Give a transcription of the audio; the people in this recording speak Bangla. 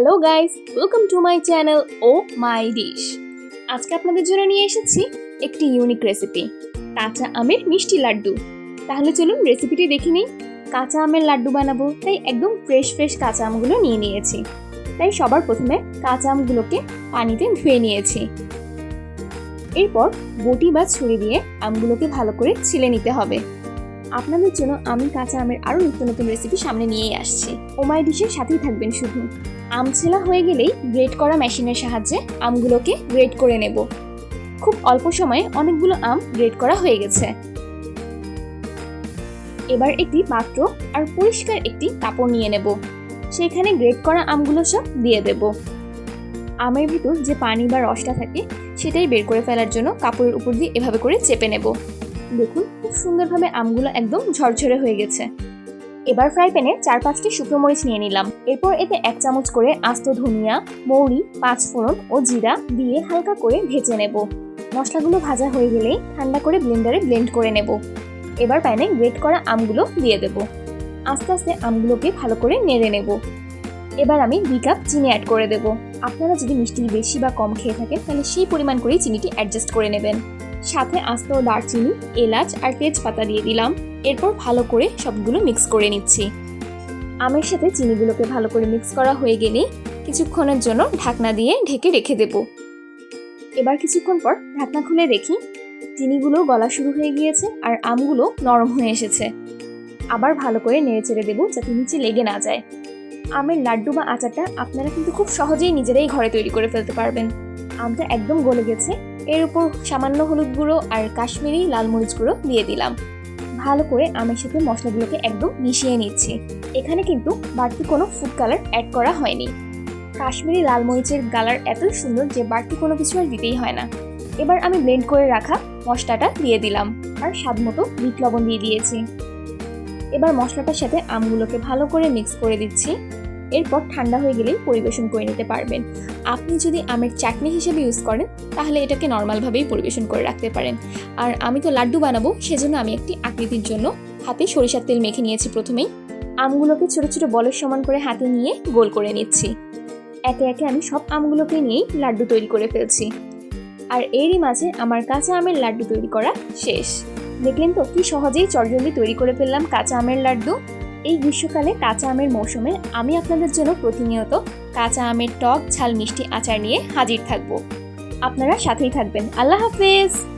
Hello guys welcome to my channel O my dish আজকে আপনাদের জন্য নিয়ে এসেছি একটি ইউনিক রেসিপি কাঁচা আমের মিষ্টি লাড্ডু। তাহলে চলুন রেসিপিটি দেখে নিই। কাঁচা আমের লাড্ডু বানাবো, তাই একদম ফ্রেশ ফ্রেশ কাঁচা আমগুলো নিয়ে নিয়েছি। তাই সবার প্রথমে কাঁচা আমগুলোকে পানিতে ধুয়ে নিয়েছি। এরপর বটি বা ছুরি দিয়ে আমগুলোকে ভালো করে ছিলে নিতে হবে। আপনাদের জন্য আমি কাঁচা আমের আরও নিত্য নতুন রেসিপি সামনে নিয়েই আসছি। ওমাই ডিশের সাথেই থাকবেন শুধু। আম ছেলা হয়ে গেলেই গ্রেট করা মেশিনের সাহায্যে আমগুলোকে গ্রেট করে নেব। খুব অল্প সময়ে অনেকগুলো আম গ্রেট করা হয়ে গেছে। এবার একটি পাত্র আর পরিষ্কার একটি কাপড় নিয়ে নেব। সেখানে গ্রেট করা আমগুলো সব দিয়ে দেব। আমের ভিতর যে পানি বা রসটা থাকে, সেটাই বের করে ফেলার জন্য কাপড়ের উপর দিয়ে এভাবে করে চেপে নেব। দেখুন, খুব সুন্দরভাবে আমগুলো একদম ঝরঝরে হয়ে গেছে। এবার ফ্রাই প্যানে চার পাঁচটি শুকনো মরিচ নিয়ে নিলাম। এরপর এতে এক চামচ করে আস্ত ধনিয়া, মৌরি, পাঁচ ফোড়ন ও জিরা দিয়ে হালকা করে ভেজে নেব। মশলাগুলো ভাজা হয়ে গেলেই ঠান্ডা করে ব্লেন্ডারে ব্লেন্ড করে নেব। এবার প্যানে গ্রেট করা আমগুলো দিয়ে দেব। আস্তে আস্তে আমগুলোকে ভালো করে নেড়ে নেব। এবার আমি দুই কাপ চিনি অ্যাড করে দেব। আপনারা যদি মিষ্টি বেশি বা কম খেয়ে থাকেন, তাহলে সেই পরিমাণ করেই চিনিটি অ্যাডজাস্ট করে নেবেন। সাথে আস্ত দারচিনি, এলাচ আর তেজপাতা দিয়ে দিলাম। এরপর ভালো করে সবগুলো মিক্স করে নিচ্ছি। আমের সাথে চিনিগুলোকে ভালো করে মিক্স করা হয়ে গেলেই কিছুক্ষণের জন্য ঢাকনা দিয়ে ঢেকে রেখে দেব। এবার কিছুক্ষণ পর ঢাকনা খুলে দেখি, চিনিগুলো গলা শুরু হয়ে গিয়েছে আর আমগুলো নরম হয়ে এসেছে। আবার ভালো করে নেড়ে চেড়ে দেবো যাতে নিচে লেগে না যায়। আমের লাড্ডু বা আচারটা আপনারা কিন্তু খুব সহজেই নিজেরাই ঘরে তৈরি করে ফেলতে পারবেন। আমটা একদম গলে গেছে এর উপর সামান্য হলুদ গুঁড়ো আর কাশ্মীরি লাল মরিচ গুঁড়ো দিয়ে দিলাম। ভালো করে আমের সাথে মশলাগুলোকে একদম মিশিয়ে নিচ্ছি। এখানে কিন্তু বাড়তি কোনো ফুড কালার অ্যাড করা হয়নি। কাশ্মীরি লাল মরিচের কালার এত সুন্দর যে বাড়তি কোনো কিছু আর দিতেই হয় না। এবার আমি ব্লেন্ড করে রাখা মশলাটা দিয়ে দিলাম আর স্বাদ মতো বিট লবণ দিয়ে দিয়েছি। এবার মশলাটার সাথে আমগুলোকে ভালো করে মিক্স করে দিচ্ছি। এরপর ঠান্ডা হয়ে গেলেই পরিবেশন করে নিতে পারবেন। আপনি যদি আমের চাটনি হিসেবে ইউজ করেন, তাহলে এটাকে নর্মালভাবেই পরিবেশন করে রাখতে পারেন। আর আমি তো লাড্ডু বানাবো, সেজন্য আমি একটি আকৃতির জন্য হাতে সরিষার তেল মেখে নিয়েছি প্রথমেই। আমগুলোকে ছোট ছোট বলের সমান করে হাতে নিয়ে গোল করে নিচ্ছি। একে একে আমি সব আমগুলোকে নিয়েই লাড্ডু তৈরি করে ফেলছি। আর এরই মাঝে আমার কাঁচা আমের লাড্ডু তৈরি করা শেষ। দেখলেন তো কি সহজেই চটজলদি তৈরি করে ফেললাম কাঁচা আমের লাড্ডু। এই গ্রীষ্মকালে কাঁচা আমের মৌসুমে আমি আপনাদের জন্য প্রতিনিয়ত কাঁচা আমের টক, ঝাল মিষ্টি আচার নিয়ে হাজির থাকব। আপনারা সাথেই থাকবেন। আল্লাহ হাফেজ!